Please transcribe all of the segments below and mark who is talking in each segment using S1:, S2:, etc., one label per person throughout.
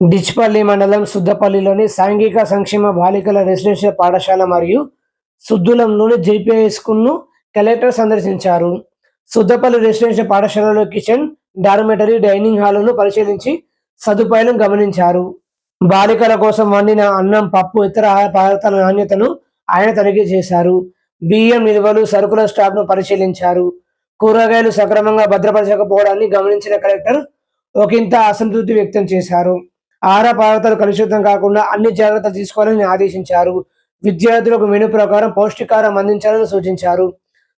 S1: డిచ్పల్లి మండలం సుద్దపల్లిలోని సాంఘిక సంక్షేమ బాలికల రెసిడెన్షియల్ పాఠశాల మరియు సుద్దులంలోని జేపీఎస్కును స్కూల్ను కలెక్టర్ సందర్శించారు. సుద్దపల్లి రెసిడెన్షియల్ పాఠశాలలో కిచెన్ డార్మెటరీ డైనింగ్ హాల్ను పరిశీలించి సదుపాయాలను గమనించారు. బాలికల కోసం వండిన అన్నం పప్పు ఇతర ఆహార పదార్థాల నాణ్యతను ఆయన తనిఖీ చేశారు. బియ్యం నిల్వలు సరుకుల స్టాక్ను పరిశీలించారు. కూరగాయలు సక్రమంగా భద్రపరచకపోవడాన్ని గమనించిన కలెక్టర్ ఒకంత అసంతృప్తి వ్యక్తం చేశారు. ఆహార పదార్థాలు కలుషితం కాకుండా అన్ని జాగ్రత్తలు తీసుకోవాలని ఆదేశించారు. విద్యార్థులకు మెను ప్రకారం పౌష్టికాహారం అందించాలని సూచించారు.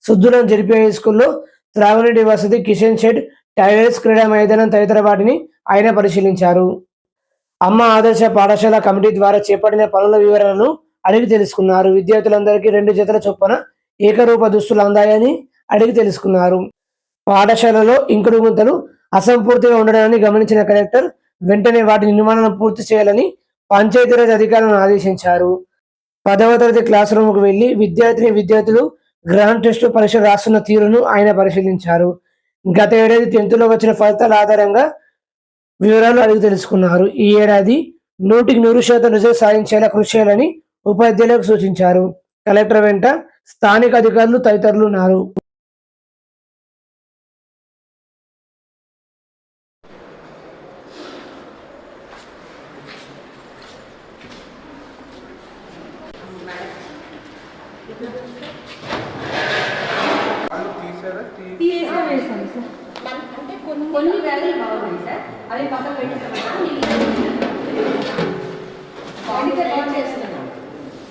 S1: శుద్ధులను జరిపే స్కూల్లో త్రాగునీటి వసతి కిచెన్ షెడ్ టైలర్స్ క్రీడా మైదానం తదితర వాటిని ఆయన పరిశీలించారు. అమ్మ ఆదర్శ పాఠశాల కమిటీ ద్వారా చేపట్టిన పనుల వివరాలను అడిగి తెలుసుకున్నారు. విద్యార్థులందరికీ రెండు జతల చొప్పున ఏకరూప దుస్తులు అందాయని అడిగి తెలుసుకున్నారు. పాఠశాలలో ఇంకుడు గుంతలు అసంపూర్తిగా ఉండడాన్ని గమనించిన కలెక్టర్ వెంటనే వాటి నిర్మాణం పూర్తి చేయాలని పంచాయతీరాజ్ అధికారులను ఆదేశించారు. పదవ తరగతి క్లాస్ రూమ్కు వెళ్ళి విద్యార్థిని విద్యార్థులు గ్రాండ్ టెస్ట్ పరీక్ష రాస్తున్న తీరును ఆయన పరిశీలించారు. గత ఏడాది టెన్త్లో వచ్చిన ఫలితాల ఆధారంగా వివరాలు అడిగి తెలుసుకున్నారు. ఈ ఏడాది నూటికి నూరు శాతం రిజల్ట్ సాధించేలా కృషి చేయాలని ఉపాధ్యాయులకు సూచించారు. కలెక్టర్ వెంట స్థానిక అధికారులు తదితరులు ఉన్నారు
S2: వాళ్ళు తీసారా తీ
S3: తీసేసా వేసాను సార్
S4: అంటే కొన్ని
S3: కొన్ని వ్యాధులు బాగున్నాయి సార్. అవి పక్కన పెట్టిన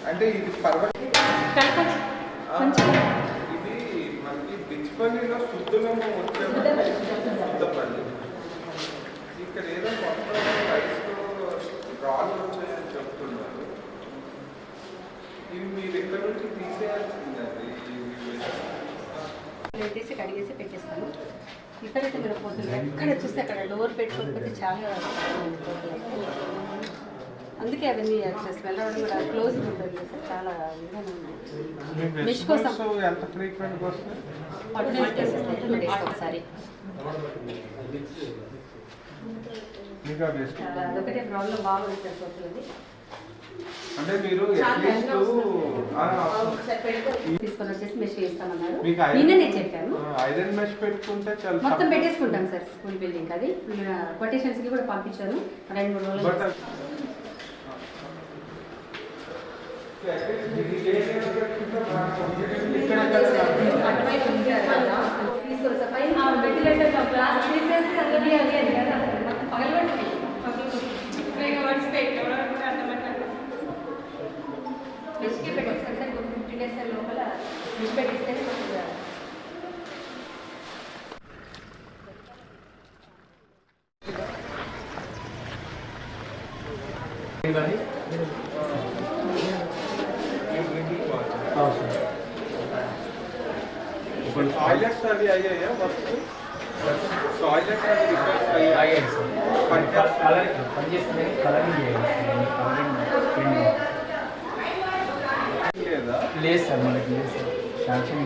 S2: అంటే ఇది పర్వత ఇది మనకి బిచ్పల్లిలో శుద్ధులము వచ్చే ఇక్కడ ఏదో ఇవి మీరు నుంచి తీసేయాల్సిందండి?
S3: కడిగేసి పెట్టేస్తాను. ఇక్కడైతే మీరు పోతుంది ఎక్కడ చూస్తే అక్కడ డోర్ పెట్టుకోకపోతే చాలా అందుకే అవన్నీ స్మెల్ అవ్వడం కూడా క్లోజ్ ఉంటుంది సార్ చాలా విధానం ఉంది.
S2: మీ
S3: Mesh కోసం.
S2: ఎంత
S3: ఒకసారి. అదొకటే ప్రాబ్లం బాగా ఉంటుంది పోతుంది
S2: అంటే మీరు
S3: తీసుకొని వచ్చేసి మెష్ చేస్తామన్నారు. నిన్ననే చెప్పాను.
S2: ఐరన్ మెష్ పెట్టుకుంటే చాలా
S3: మొత్తం. పెట్టేసుకుంటాం సార్ స్కూల్ బిల్డింగ్ అది. కొటేషన్స్కి కూడా పంపించాను రెండు మూడు రోజులు आइलेट्स में भी आई है
S2: वस्तु तो आइलेट्स में भी रिक्वेस्ट आई है
S5: आई है
S2: कलर
S5: पंजेस में कलर ही है कलरिंग
S2: प्रिंट
S5: लेस है मतलब लेस है శాంక్షన్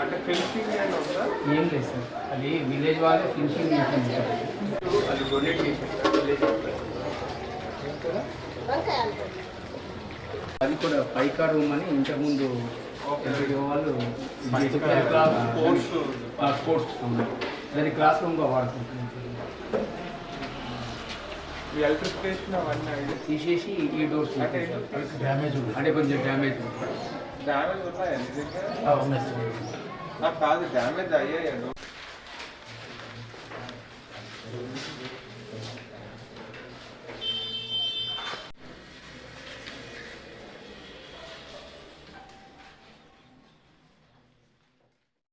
S2: అంటే
S5: ఏం లేదు సార్. అది విలేజ్ వాళ్ళే ఫినిషింగ్ చేసింది సార్. అది డొనేట్ చేసారు విలేజ్ అది కూడా పైకా రూమ్ అని ఇంతకుముందు వాళ్ళు
S2: స్పోర్ట్స్
S5: దాన్ని క్లాస్ రూమ్గా వాడుకుంటున్నాం
S2: ఎలక్ట్రిఫికేషన్ అవన్నీ అయ్యాయి
S5: తీసేసి ఈ డోర్స్
S2: అంటే
S5: కొంచెం డ్యామేజ్
S2: డ్యామేజ్ ఉన్నాయా నీ దగ్గర కాదు డ్యామేజ్ అయ్యాయి